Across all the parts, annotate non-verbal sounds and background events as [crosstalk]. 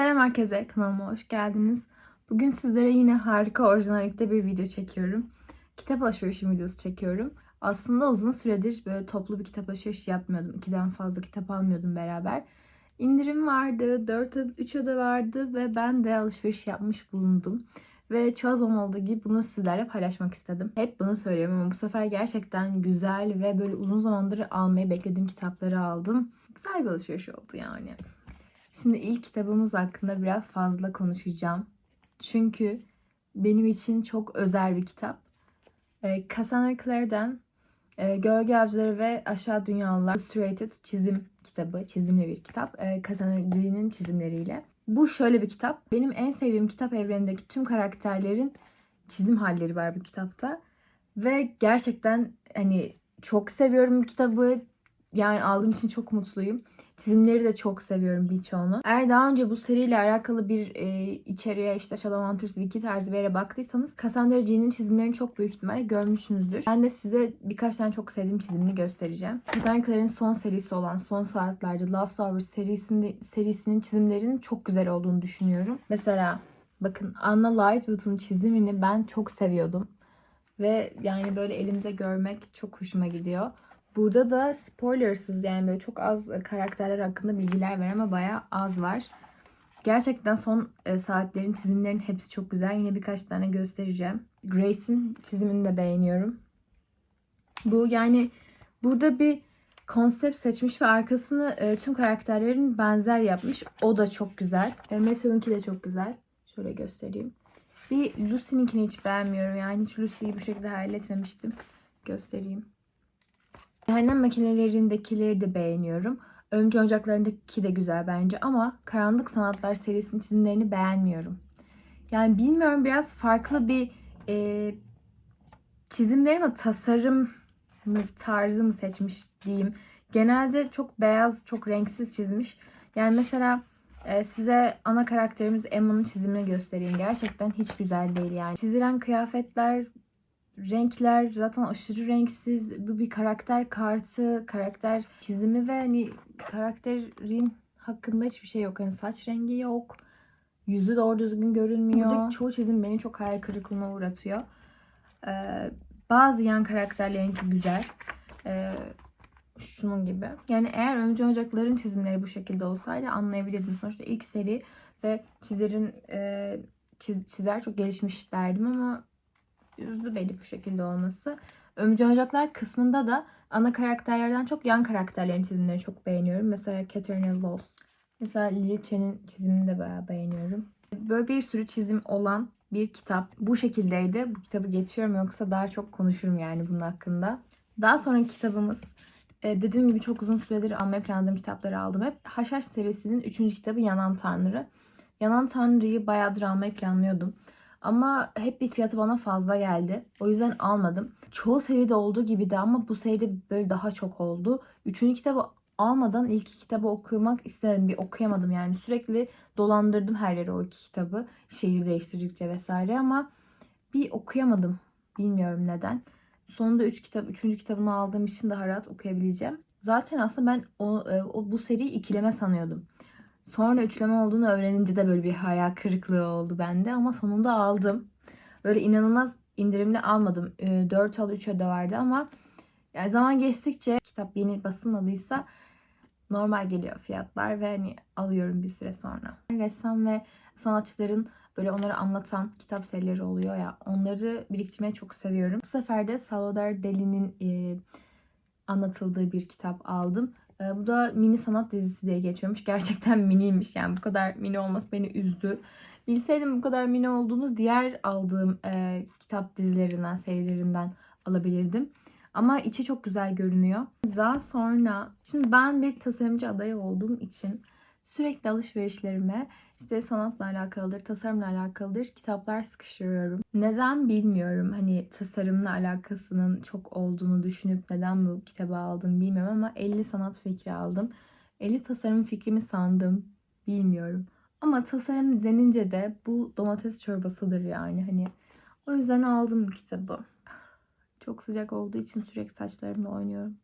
Selam herkese, kanalıma hoş geldiniz. Bugün sizlere yine harika orijinallikte bir video çekiyorum. Kitap alışverişi videosu çekiyorum. Aslında uzun süredir böyle toplu bir kitap alışverişi yapmıyordum. İkiden fazla kitap almıyordum beraber. İndirim vardı, 4 3 oda vardı ve ben de alışveriş yapmış bulundum. Ve çoğu zaman olduğu gibi bunu sizlerle paylaşmak istedim. Hep bunu söylüyorum ama bu sefer gerçekten güzel ve böyle uzun zamandır almayı beklediğim kitapları aldım. Güzel bir alışveriş oldu yani. Şimdi ilk kitabımız hakkında biraz fazla konuşacağım. Çünkü benim için çok özel bir kitap. Ee, Cassandra Clare'den e, Gölge Avcıları ve Aşağı Dünyalılar Illustrated çizim kitabı. Çizimli bir kitap. E, Cassandra Dee'nin çizimleriyle. Bu şöyle bir kitap. Benim en sevdiğim kitap evrenindeki tüm karakterlerin çizim halleri var bu kitapta. Ve gerçekten hani çok seviyorum bu kitabı. Yani aldığım için çok mutluyum. Çizimleri de çok seviyorum birçoğunu. Eğer daha önce bu seriyle alakalı bir e, içeriğe işte Shadowhunters Wiki tarzı bir yere baktıysanız Cassandra Jean'in çizimlerini çok büyük ihtimalle görmüşsünüzdür. Ben de size birkaç tane çok sevdiğim çizimini göstereceğim. Cassandra Clare'in son serisi olan Son Saatlerde Last Hours serisinde, serisinin çizimlerinin çok güzel olduğunu düşünüyorum. Mesela bakın Anna Lightwood'un çizimini ben çok seviyordum. Ve yani böyle elimde görmek çok hoşuma gidiyor. Burada da spoilersız yani böyle çok az karakterler hakkında bilgiler var ama bayağı az var. Gerçekten son e, saatlerin çizimlerinin hepsi çok güzel. Yine birkaç tane göstereceğim. Grace'in çizimini de beğeniyorum. Bu yani burada bir konsept seçmiş ve arkasını e, tüm karakterlerin benzer yapmış. O da çok güzel. E, de çok güzel. Şöyle göstereyim. Bir Lucy'ninkini hiç beğenmiyorum. Yani hiç Lucy'yi bu şekilde hayal etmemiştim. Göstereyim. Cehennem makinelerindekileri de beğeniyorum. Ömcü ocaklarındaki de güzel bence ama Karanlık Sanatlar serisinin çizimlerini beğenmiyorum. Yani bilmiyorum biraz farklı bir e, çizimleri mi tasarım mı tarzı mı seçmiş diyeyim. Genelde çok beyaz, çok renksiz çizmiş. Yani mesela e, size ana karakterimiz Emma'nın çizimini göstereyim. Gerçekten hiç güzel değil yani. Çizilen kıyafetler renkler zaten aşırı renksiz. Bu bir karakter kartı, karakter çizimi ve hani karakterin hakkında hiçbir şey yok. Hani saç rengi yok. Yüzü doğru düzgün görünmüyor. Buradaki çoğu çizim beni çok hayal kırıklığına uğratıyor. Ee, bazı yan karakterlerinki güzel. Ee, şunun gibi. Yani eğer önce ocakların çizimleri bu şekilde olsaydı anlayabilirdim. Sonuçta ilk seri ve çizerin e, çiz, çizer çok gelişmiş derdim ama üzdü beni bu şekilde olması. Ömrü Ocaklar kısmında da ana karakterlerden çok yan karakterlerin çizimlerini çok beğeniyorum. Mesela Catherine Loss. Mesela Lily Chen'in çizimini de bayağı beğeniyorum. Böyle bir sürü çizim olan bir kitap. Bu şekildeydi. Bu kitabı geçiyorum yoksa daha çok konuşurum yani bunun hakkında. Daha sonraki kitabımız e, dediğim gibi çok uzun süredir almayı planladığım kitapları aldım hep. Haşhaş serisinin 3. kitabı Yanan Tanrı. Yanan Tanrı'yı bayağıdır almayı planlıyordum. Ama hep bir fiyatı bana fazla geldi. O yüzden almadım. Çoğu seride olduğu gibi de ama bu seride böyle daha çok oldu. Üçüncü kitabı almadan ilk iki kitabı okumak istemedim. Bir okuyamadım yani. Sürekli dolandırdım her yere o iki kitabı. Şehir değiştirdikçe vesaire ama bir okuyamadım. Bilmiyorum neden. Sonunda üç kitap, üçüncü kitabını aldığım için daha rahat okuyabileceğim. Zaten aslında ben o, e, o bu seriyi ikileme sanıyordum. Sonra üçleme olduğunu öğrenince de böyle bir hayal kırıklığı oldu bende ama sonunda aldım. Böyle inanılmaz indirimli almadım. 4 al 3 öde vardı ama yani zaman geçtikçe kitap yeni basılmadıysa normal geliyor fiyatlar ve hani alıyorum bir süre sonra. Ressam ve sanatçıların böyle onları anlatan kitap serileri oluyor ya onları biriktirmeyi çok seviyorum. Bu sefer de Salvador Dali'nin e, anlatıldığı bir kitap aldım. Ee, bu da mini sanat dizisi diye geçiyormuş. Gerçekten [laughs] miniymiş yani bu kadar mini olması beni üzdü. Bilseydim bu kadar mini olduğunu diğer aldığım e, kitap dizilerinden, serilerinden alabilirdim. Ama içi çok güzel görünüyor. Daha sonra, şimdi ben bir tasarımcı adayı olduğum için sürekli alışverişlerime işte sanatla alakalıdır, tasarımla alakalıdır kitaplar sıkıştırıyorum. Neden bilmiyorum. Hani tasarımla alakasının çok olduğunu düşünüp neden bu kitabı aldım bilmiyorum ama 50 sanat fikri aldım. 50 tasarım fikrimi sandım. Bilmiyorum. Ama tasarım denince de bu domates çorbasıdır yani. Hani o yüzden aldım kitabı. Çok sıcak olduğu için sürekli saçlarımla oynuyorum.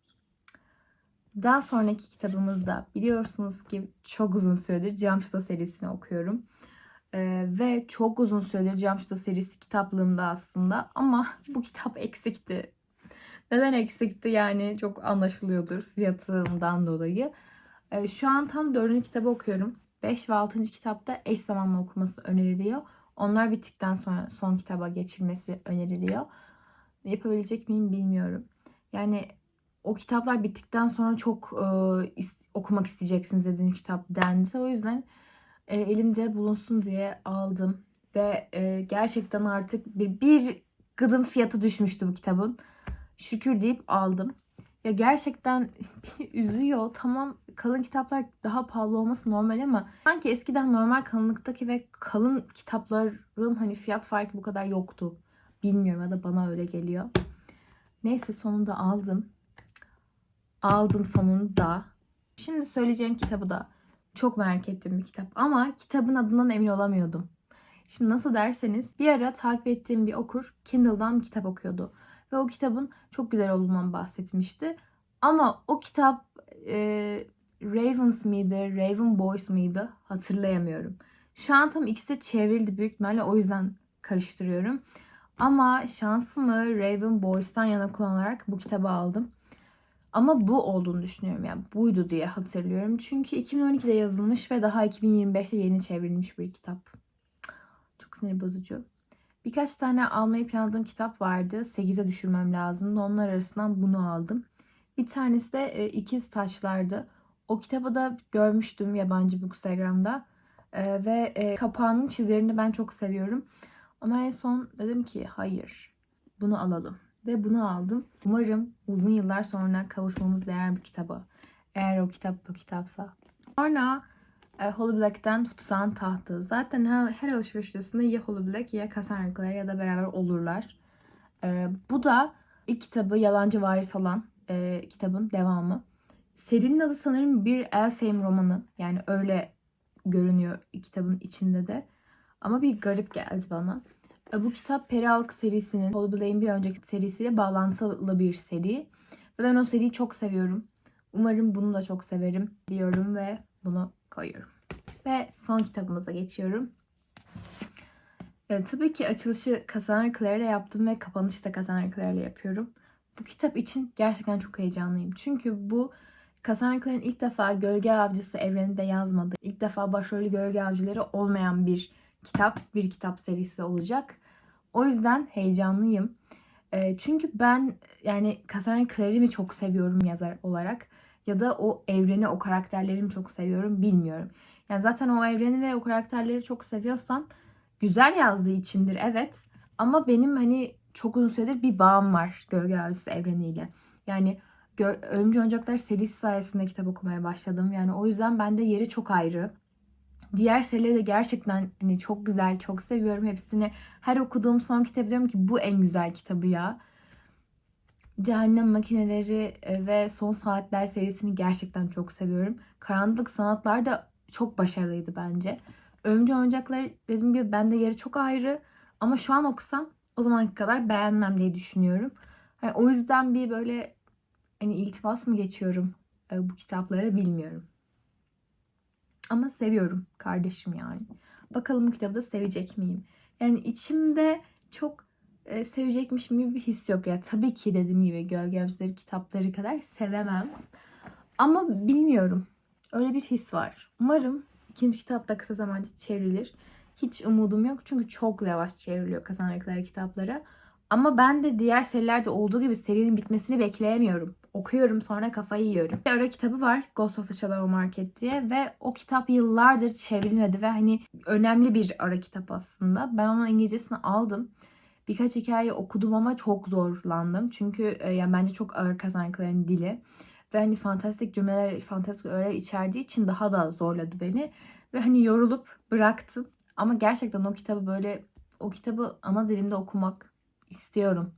Daha sonraki kitabımızda biliyorsunuz ki çok uzun süredir Camşuto serisini okuyorum. Ee, ve çok uzun süredir Camşuto serisi kitaplığımda aslında ama [laughs] bu kitap eksikti. Neden eksikti yani çok anlaşılıyordur fiyatından dolayı. Ee, şu an tam dördüncü kitabı okuyorum. 5 ve 6. kitapta eş zamanlı okuması öneriliyor. Onlar bittikten sonra son kitaba geçilmesi öneriliyor. Yapabilecek miyim bilmiyorum. Yani o kitaplar bittikten sonra çok e, is- okumak isteyeceksiniz dediğin kitap dendi. O yüzden e, elimde bulunsun diye aldım. Ve e, gerçekten artık bir, bir gıdım fiyatı düşmüştü bu kitabın. Şükür deyip aldım. Ya gerçekten [laughs] üzüyor. Tamam kalın kitaplar daha pahalı olması normal ama sanki eskiden normal kalınlıktaki ve kalın kitapların hani fiyat farkı bu kadar yoktu. Bilmiyorum ya da bana öyle geliyor. Neyse sonunda aldım. Aldım sonunda. Şimdi söyleyeceğim kitabı da çok merak ettiğim bir kitap. Ama kitabın adından emin olamıyordum. Şimdi nasıl derseniz bir ara takip ettiğim bir okur Kindle'dan bir kitap okuyordu. Ve o kitabın çok güzel olduğundan bahsetmişti. Ama o kitap e, Ravens mıydı, Raven Boys mıydı hatırlayamıyorum. Şu an tam ikisi de çevrildi büyük ihtimalle o yüzden karıştırıyorum. Ama şansımı Raven Boys'tan yana kullanarak bu kitabı aldım. Ama bu olduğunu düşünüyorum yani buydu diye hatırlıyorum. Çünkü 2012'de yazılmış ve daha 2025'te yeni çevrilmiş bir kitap. Çok sinir bozucu. Birkaç tane almayı planladığım kitap vardı. 8'e düşürmem lazımdı. Onlar arasından bunu aldım. Bir tanesi de e, İkiz Taşlar'dı. O kitabı da görmüştüm yabancı Bookstagram'da. E, ve e, kapağının çizerini ben çok seviyorum. Ama en son dedim ki hayır bunu alalım. Ve bunu aldım. Umarım uzun yıllar sonra kavuşmamız değer bir kitaba. Eğer o kitap bu kitapsa. Sonra e, Holly Black'ten Tutsan Tahtı. Zaten her, her alışveriş videosunda ya Holly Black ya Cassandra Clare ya da beraber olurlar. E, bu da ilk kitabı Yalancı Varis olan e, kitabın devamı. Serinin adı sanırım bir El Fame romanı. Yani öyle görünüyor kitabın içinde de. Ama bir garip geldi bana. Bu kitap Peri Halk serisinin, Holly Black'in bir önceki serisiyle bağlantılı bir seri. Ve ben o seriyi çok seviyorum. Umarım bunu da çok severim diyorum ve bunu koyuyorum. Ve son kitabımıza geçiyorum. E, tabii ki açılışı Cassandra Clare ile yaptım ve kapanışı da Cassandra Clare ile yapıyorum. Bu kitap için gerçekten çok heyecanlıyım. Çünkü bu Cassandra Clare'in ilk defa gölge avcısı evreninde yazmadığı, ilk defa başrolü gölge avcıları olmayan bir kitap, bir kitap serisi olacak. O yüzden heyecanlıyım. E, çünkü ben yani Cassandra Clare'i mi çok seviyorum yazar olarak ya da o evreni, o karakterleri mi çok seviyorum bilmiyorum. Yani zaten o evreni ve o karakterleri çok seviyorsam güzel yazdığı içindir evet. Ama benim hani çok uzun süredir bir bağım var Gölge Avcısı evreniyle. Yani Gö- Ölümcü Oyuncaklar serisi sayesinde kitap okumaya başladım. Yani o yüzden bende yeri çok ayrı. Diğer serileri de gerçekten hani çok güzel, çok seviyorum hepsini. Her okuduğum son kitap diyorum ki bu en güzel kitabı ya. Cehennem Makineleri e, ve Son Saatler serisini gerçekten çok seviyorum. Karanlık Sanatlar da çok başarılıydı bence. Ölümcü Oyuncaklar dediğim gibi bende yeri çok ayrı. Ama şu an okusam o zamanki kadar beğenmem diye düşünüyorum. Hani o yüzden bir böyle hani iltimas mı geçiyorum e, bu kitaplara bilmiyorum. Ama seviyorum kardeşim yani. Bakalım bu kitabı da sevecek miyim? Yani içimde çok e, sevecekmişim gibi bir his yok ya. Tabii ki dediğim gibi Gölge Avcıları kitapları kadar sevemem. Ama bilmiyorum. Öyle bir his var. Umarım ikinci kitap da kısa zamanda çevrilir. Hiç umudum yok çünkü çok yavaş çevriliyor Cassandra kitapları. Ama ben de diğer serilerde olduğu gibi serinin bitmesini bekleyemiyorum. Okuyorum sonra kafayı yiyorum. Bir ara kitabı var Ghost of the Shadow Market diye ve o kitap yıllardır çevrilmedi ve hani önemli bir ara kitap aslında. Ben onun İngilizcesini aldım. Birkaç hikaye okudum ama çok zorlandım. Çünkü e, yani bence çok ağır kazançların dili. Ve hani fantastik cümleler, fantastik öğeler içerdiği için daha da zorladı beni. Ve hani yorulup bıraktım. Ama gerçekten o kitabı böyle o kitabı ana dilimde okumak istiyorum.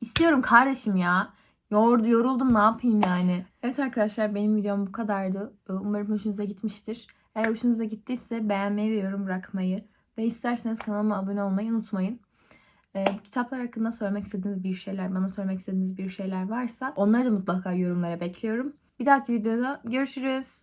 İstiyorum kardeşim ya. Yordu, yoruldum ne yapayım yani. Evet arkadaşlar benim videom bu kadardı. Ee, Umarım hoşunuza gitmiştir. Eğer hoşunuza gittiyse beğenmeyi ve yorum bırakmayı ve isterseniz kanalıma abone olmayı unutmayın. Ee, kitaplar hakkında söylemek istediğiniz bir şeyler, bana söylemek istediğiniz bir şeyler varsa onları da mutlaka yorumlara bekliyorum. Bir dahaki videoda görüşürüz.